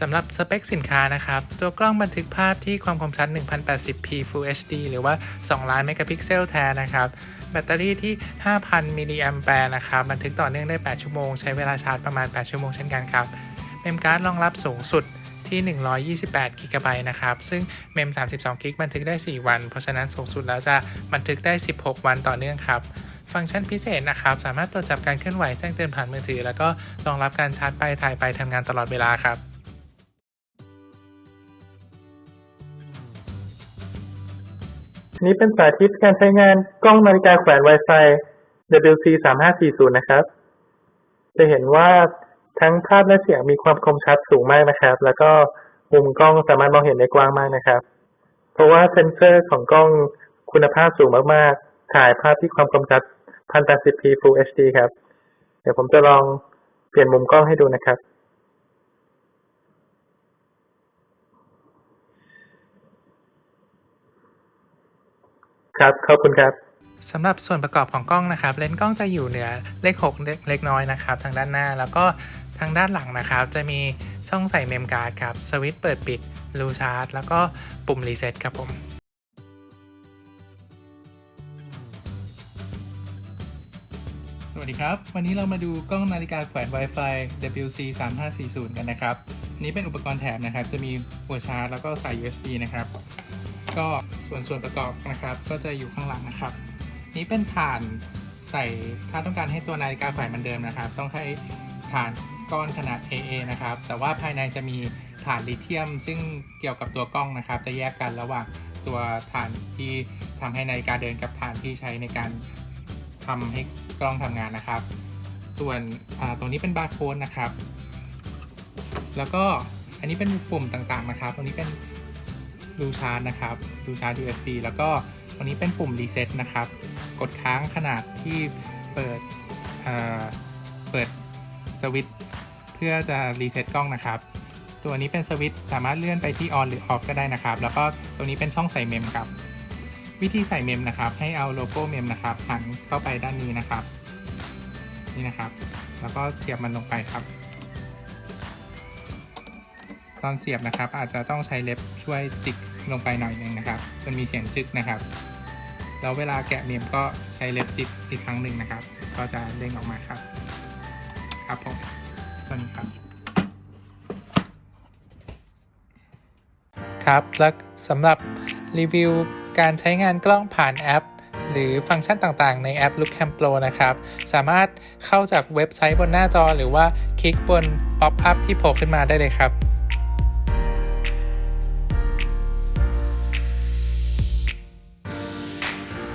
สำหรับสเปคสินค้านะครับ ตัวกล้องบันทึกภาพที่ความคมชัด 1080p Full HD หรือว่า 2 ล้านเมกะพิกเซลแท้นะครับ แบตเตอรี่ที่ 5,000 มิลลิแอมแปร์นะครับ บันทึกต่อเนื่องได้ 8 ชั่วโมง ใช้เวลาชาร์จประมาณ 8 ชั่วโมงเช่นกันครับ เมมการ์ดรองรับสูงสุดที่ 128 กิกะไบต์นะครับ ซึ่งเมม 32 กิกบันทึกได้ 4 วัน เพราะฉะนั้นสูงสุดแล้วจะบันทึกได้ 16 วันต่อเนื่องครับ ฟังก์ชันพิเศษนะครับ สามารถตรวจจับการเคลื่อนไหวแจ้งเตือนผ่านมือถือ แล้วก็รองรับการชาร์จไปถ่ายไปทำงานตลอดเวลาครับ นี้เป็นสาธิตการใช้งานกล้องนาฬิกาแขวน Wi-Fi WC 3540นะครับ จะเห็นว่าทั้งภาพและเสียงมีความคมชัดสูงมากนะครับ แล้วก็มุมกล้องสามารถมองเห็นได้กว้างมากนะครับ เพราะว่าเซนเซอร์ของกล้องคุณภาพสูงมากๆ ถ่ายภาพที่ความคมชัด 1080p Full HD ครับ เดี๋ยวผมจะลองเปลี่ยนมุมกล้องให้ดูนะครับ ครับขอบคุณครับสำหรับส่วนประกอบของกล้องนะครับ เลนส์กล้องจะอยู่เหนือเลข6เล็กเล็กน้อยนะครับ ทางด้านหน้าแล้วก็ทางด้านหลังนะครับ จะมีช่องใส่เมมการ์ดครับสวิตช์เปิดปิดรูชาร์จแล้วก็ปุ่มรีเซ็ตครับผมสวัสดีครับ วันนี้เรามาดูกล้องนาฬิกาแขวน Wi-Fi WC 3540กันนะครับ นี้เป็นอุปกรณ์แถมนะครับ จะมีหัวชาร์จแล้วก็สาย USB นะครับ ก็ส่วนส่วนประกอบนะครับ ก็จะอยู่ข้างหลังนะครับ นี้เป็นฐานใส่ถ้าต้องการให้ตัวนาฬิกาแขวนเหมือนเดิมนะครับ ต้องใช้ฐานก้อนขนาด AA นะครับ แต่ว่าภายในจะมีฐานลิเธียม ซึ่งเกี่ยวกับตัวกล้องนะครับ จะแยกกันระหว่างตัวฐานที่ทำให้นาฬิกาเดินกับฐานที่ใช้ในการทำให้กล้องทำงานนะครับ ส่วนตรงนี้เป็นบาร์โค้ดนะครับ แล้วก็อันนี้เป็นปุ่มต่างๆนะครับ ตรงนี้เป็น รูชาร์จนะครับรูชาร์จ USB แล้วก็วันนี้เป็นปุ่มรีเซ็ตนะครับ กดค้างขนาดที่เปิดเอ่อเปิดสวิตช์เพื่อจะรีเซ็ตกล้องนะครับ ตัวนี้เป็นสวิตช์สามารถเลื่อนไปที่ออนหรือออฟก็ได้นะครับ แล้วก็ตรงนี้เป็นช่องใส่เมมครับ วิธีใส่เมมนะครับ ให้เอาโลโก้เมมนะครับหันเข้าไปด้านนี้นะครับ นี่นะครับ แล้วก็เสียบมันลงไปครับ ตอนเสียบนะครับอาจจะต้องใช้เล็บช่วยจิก ลงไปหน่อยหนึงนะครับจนมีเสียงจึกนะครับแล้วเวลาแกะเมมก็ใช้เล็บจิกอีกครั้งหนึ่งนะครับ ก็จะเด้งออกมาครับ ครับผมตัวนี้ครับ ครับและสำหรับรีวิวการใช้งานกล้องผ่านแอป หรือฟังก์ชันต่างๆ ในแอป Lookcam Pro นะครับ สามารถเข้าจากเว็บไซต์บนหน้าจอหรือว่าคลิกบนป๊อปอัพที่โผล่ขึ้นมาได้เลยครับ